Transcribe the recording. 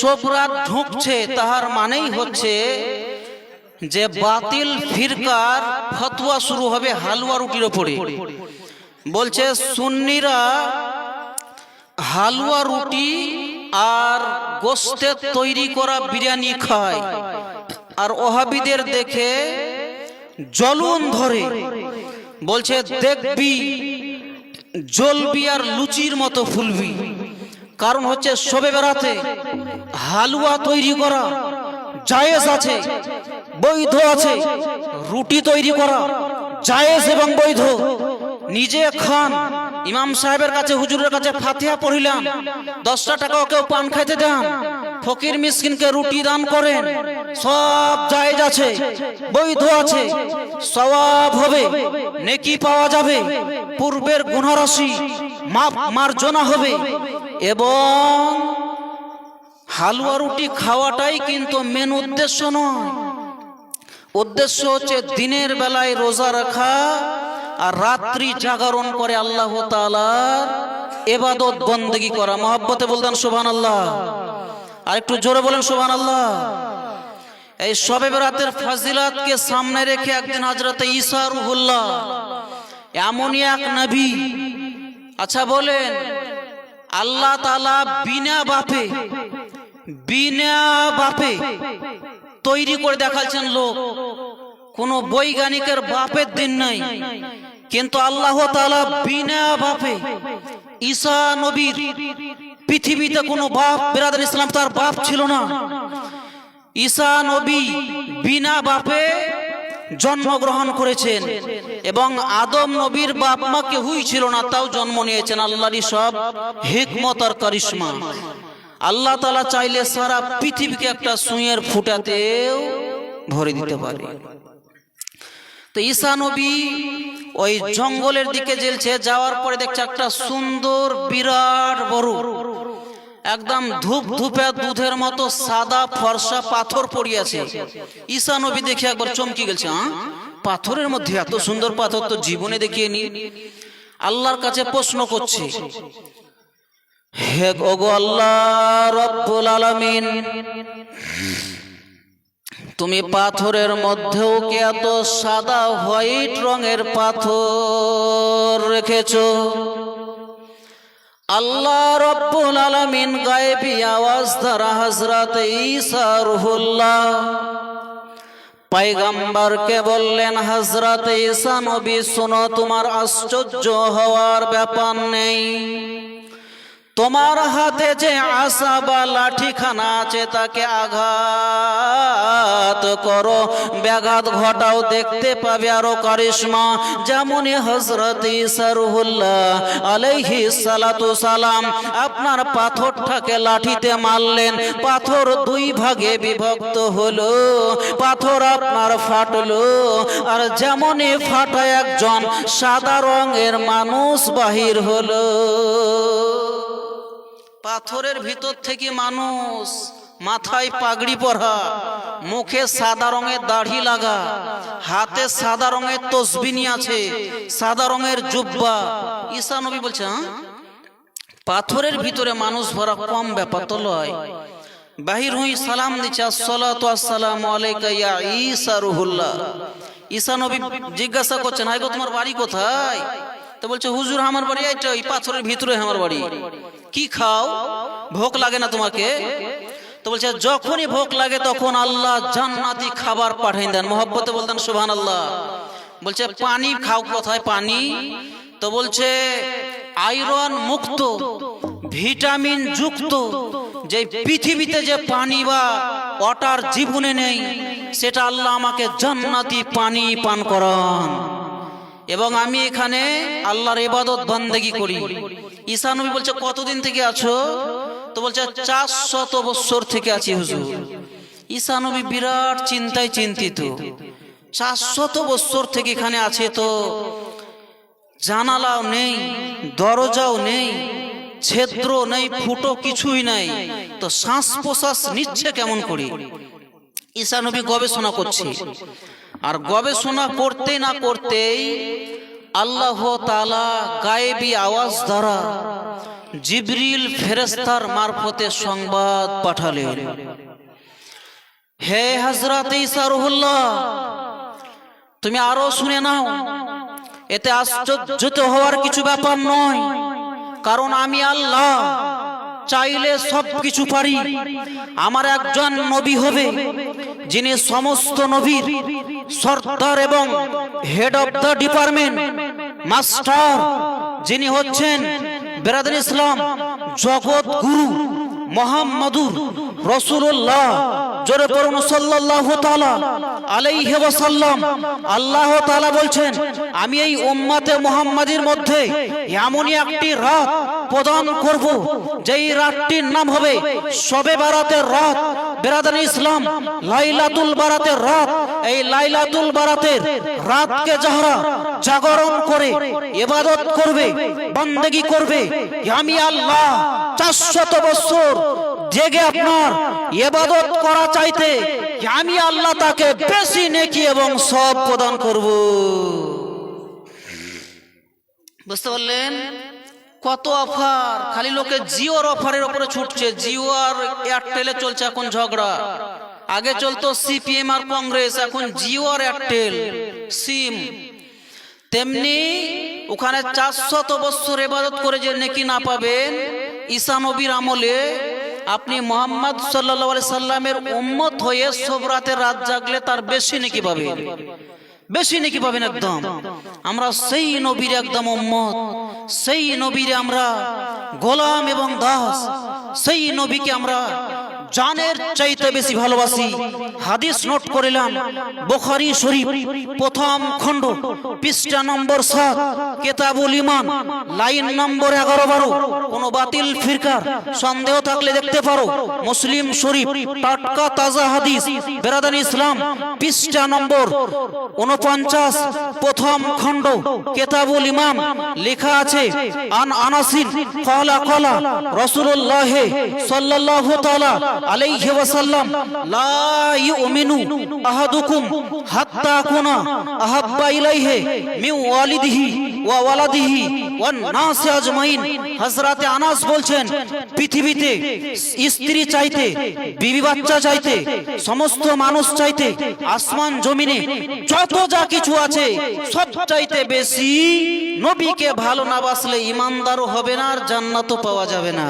সবরাত ঢুকছে, তাহার মানেই হচ্ছে যে বাতিল ফিরকার ফতোয়া শুরু হবে হালুয়া রুটির ওপরে। বলছে, সুন্নিরা হালুয়া রুটি আর গোস্তের তৈরি করা বিরিয়ানি খায় আর ওহাবিদের দেখে জলুন ধরে। বলছে, দেখবি, জ্বলবি আর লুচির মতো ফুলবি। কারণ হচ্ছে শবে বেড়াতে হালুয়া তৈরি করা, জায়েজ আছে, বৈধ আছে, রুটি তৈরি করা, জায়েজ এবং বৈধ। নিজে খান, ইমাম সাহেবের কাছে, হুজুরের কাছে ফাতিহা পড়িলাম, দশটা টাকা কেউ পান খাইতে দেন, ফকির মিসকিনকে রুটি দান করেন, সব জায়েজ আছে, বৈধ আছে, সওয়াব হবে, নেকি পাওয়া যাবে, পূর্বের গুণরাশি, মাপ, মার্জনা হবে এবং হালুয়া রুটি খাওয়াটাই কিন্তু মেন উদ্দেশ্য নয়। উদ্দেশ্য হচ্ছে দিনের বেলায় রোজা রাখা আর রাত্রি জাগরণ করে আল্লাহ তালার এবাদত বন্দেগি করা। মহব্বতে বলতেন সোভান আল্লাহ আর একটু জোরে বলেন সোভান আল্লাহ এই সবে বেরাতের ফাজিলাতকে সামনে রেখে একদিন হাজরতে ঈসা রুহুল্লাহ, এমনই এক নবী। আচ্ছা বলেন আল্লাহ তালা বিনা বাপে বিনা বাপে তৈরি করে দেখাচ্ছেন লোক। কোন বৈজ্ঞানিকের বাপের দিন নাই। কিন্তু আল্লাহ তালা বিনা বাপে ঈসা নবীর পৃথিবীতে কোনো বাপ, বিরাদার ইসলাম তার বাপ ছিল না। ঈসা নবী বিনা বাপে জন্মগ্রহণ করেছেন। এবং আদম নবীর বাপ মা কেউই ছিল না, তাও জন্ম নিয়েছেন আল্লাহরই সব হিকমত আর কারিশমা। আল্লাহ তালা চাইলে সারা পৃথিবীকে একটা সুইয়ের ফুটাতেও ভরে দিতে পারে। তো ঈসা নবী ওই জঙ্গলের দিকে জেলছে যাওয়ার পরে দেখছে একটা সুন্দর বিরাট বড় একদম ধূপ, ধূপে দুধের মতো সাদা ফর্সা পাথর পড়িয়াছে। ঈসা নবী দেখে একবার চমকি গেছে পাথরের মধ্যে এত সুন্দর পাথর তো জীবনে দেখিয়ে নি আল্লাহর কাছে প্রশ্ন করছে, হে ওগো আল্লাহ রব্বুল আলামিন, তুমি পাথরের মধ্যেও কি এত সাদা হোয়াইট রঙের পাথর রেখেছো? আল্লাহ রব্বুল আলামিন গায়েবী আওয়াজ দ্বারা হযরত ঈসা রুহুল্লাহ পাইগাম্বারকে বললেন, হযরত ঈসা নবী, শোনো, তোমার আশ্চর্য হওয়ার ব্যাপার নেই। তোমার হাতে যে আশা বা লাঠিখানা আছে তাকে আঘাত করো। ব্যাঘাত ঘটাও দেখতে পাবে আরও কারিশমা। যেমনই হজরত ইসারুহুল্লাহ আলাইহি সালাতু সালাম আপনার পাথরটাকে লাঠিতে মারলেন। পাথর দুই ভাগে বিভক্ত হলো। পাথর আপনার ফাটলো। আর যেমনই ফাটা একজন, সাদা রঙের মানুষ বাহির হলো। পাথরের ভিতর থেকে মানুষ মাথায় পাগড়ি পরা, মুখে সাদা রঙের দাড়ি লাগা, হাতে সাদা রঙের তসবিনি আছে, সাদা রঙের জুব্বা। ঈসা নবী বলছে? পাথরের ভিতরে মানুষ ভরা কম ব্যাপার তো লয়। বাহির হুই সালাম দিচ্ছে আসসালামু আলাইকা ইয়া রুহুল্লাহ। ঈসা নবী জিজ্ঞাসা করছেন হাই তোমার বাড়ি কোথায়? তো বলছে, হুজুর আমার বাড়ি, এইটা ওই পাথরের ভিতরে আমার বাড়ি। কি খাও? ভোগ লাগে না তোমাকে? তো বলছে, যখনই ভোগ লাগে তখন আল্লাহ জান্নাতি খাবার পাঠাই দেন। মোহব্বতে বলতেন সুবহান আল্লাহ বলছে, পানি খাও কোথায়? পানি? তো বলছে, আয়রন মুক্ত, ভিটামিন যুক্ত যে পৃথিবীতে যে পানি বা ওয়াটার জীবনে নেই, সেটা আল্লাহ আমাকে জান্নাতি পানি পান করান। এবং আমি এখানে আল্লাহর ইবাদত বন্দেগি করি। ঈসা নবী বলছে, কতদিন থেকে আছো? তো বলছে, চারশত বৎসর থেকে আছি হুজুর। ঈসা নবী বিরাট চিন্তায় চিন্তিত। চারশত বৎসর থেকে এখানে আছে তো। জানালাও নেই, দরজাও নেই ছেদ্র নেই, ফুটো কিছুই নাই। তো শ্বাস প্রশ্বাস নিচ্ছে কেমন করে? ঈসা নবী গবেষণা করছে। আর গবেষণা করতে না করতেই আল্লাহ তালা গায়েবী আওয়াজ দ্বারা জিবরিল ফেরেস্তার মারফতে সংবাদ পাঠালেন। হে হজরত তুমি আরও শুনে নাও, এতে আশ্চর্যিত হওয়ার কিছু ব্যাপার নয়, কারণ আমি আল্লাহ চাইলে সব কিছু পারি। আমার একজন নবী হবে, যিনি সমস্ত নবীর সর্দার এবং head of the department master যিনি হচ্ছেন বেরাদুল ইসলাম, জগৎ গুরু মোহাম্মদুর রসুল্লাহ জোরে পড়ুন, সাল্লাল্লাহু তাআলা আলাইহি ওয়াসাল্লাম। আল্লাহ তাআলা বলছেন, আমি এই উম্মতে মুহাম্মাদির মধ্যে এমনই একটি রাত প্রদান করব, যেই রাতটির নাম হবে শবে বারাতের রাত। বেরাদান ইসলাম, লাইলাতুল বারাতের রাত। এই লাইলাতুল বারাতের রাতকে যাহারা জাগরণ করে, ইবাদত করবে, বন্দেগি করবে, আমি আল্লাহ চারশত বছর জেগে আপনার এবাদত করা চাইতে আমি আল্লাহ তাকে বেশি নেকি এবং সব প্রদান করব? বুঝতে পারলেন? কত অফার, খালি লোকে জিওর অফারের উপরে ছুটছে, জিও আর এয়ারটেলে চলছে এখন ঝগড়া। আগে চলতো সিপিএম আর কংগ্রেস, এখন জিও আর এয়ারটেল সিম। তেমনি ওখানে চারশত বছর এবাদত করে যে নেকি না পাবেন ঈসা নবীর আমলে আপনি মোহাম্মদ সাল্লা সাল্লামের উম্মত হয়ে সব রাতে জাগলে তার বেশি নাকি পাবেন বেশি নাকি পাবেন একদম? আমরা সেই নবীর একদম উম্মত। সেই নবীর আমরা গোলাম এবং দাস। সেই নবীকে আমরা জানের চাইতে বেশি ভালোবাসি। হাদিস নোট করিলাম, বুখারী শরীফ, প্রথম খণ্ড, পৃষ্ঠা নম্বর সাত, কেতাবুল ইমান লাইন নম্বর এগারো বারো। কোনো বাতিল ফিরকার সন্দেহ থাকলে দেখতে পারো। মুসলিম শরীফ, টাটকা তাজা হাদিস, বেরাদান ইসলাম, পৃষ্ঠা নম্বর উনপঞ্চাশ, প্রথম খণ্ড, কেতাবুল ইমাম লেখা আছে, আন আনাসিন কলা কলা রসুল্লাহ সাল্লাল্লাহু তাআলা আলাইহি ওয়াসাল্লাম, লা ইউমিনু আহাদুকুম হাত্তা কুনা আহাব্বা ইলাইহি মিন ওয়ালিদিহি ওয়া ওয়ালাদিহি ওয়ান নাস আজমাইন। হযরতে আনাস বলছেন, পৃথিবীতে স্ত্রী চাইতে, বিবি বাচ্চা চাইতে, সমস্ত মানুষ চাইতে, আসমান জমিনে যত যা কিছু আছে, সব চাইতে বেশি নবীকে ভালো না বাসলে ইমানদারও হবে না আর জান্নাতও পাওয়া যাবে না।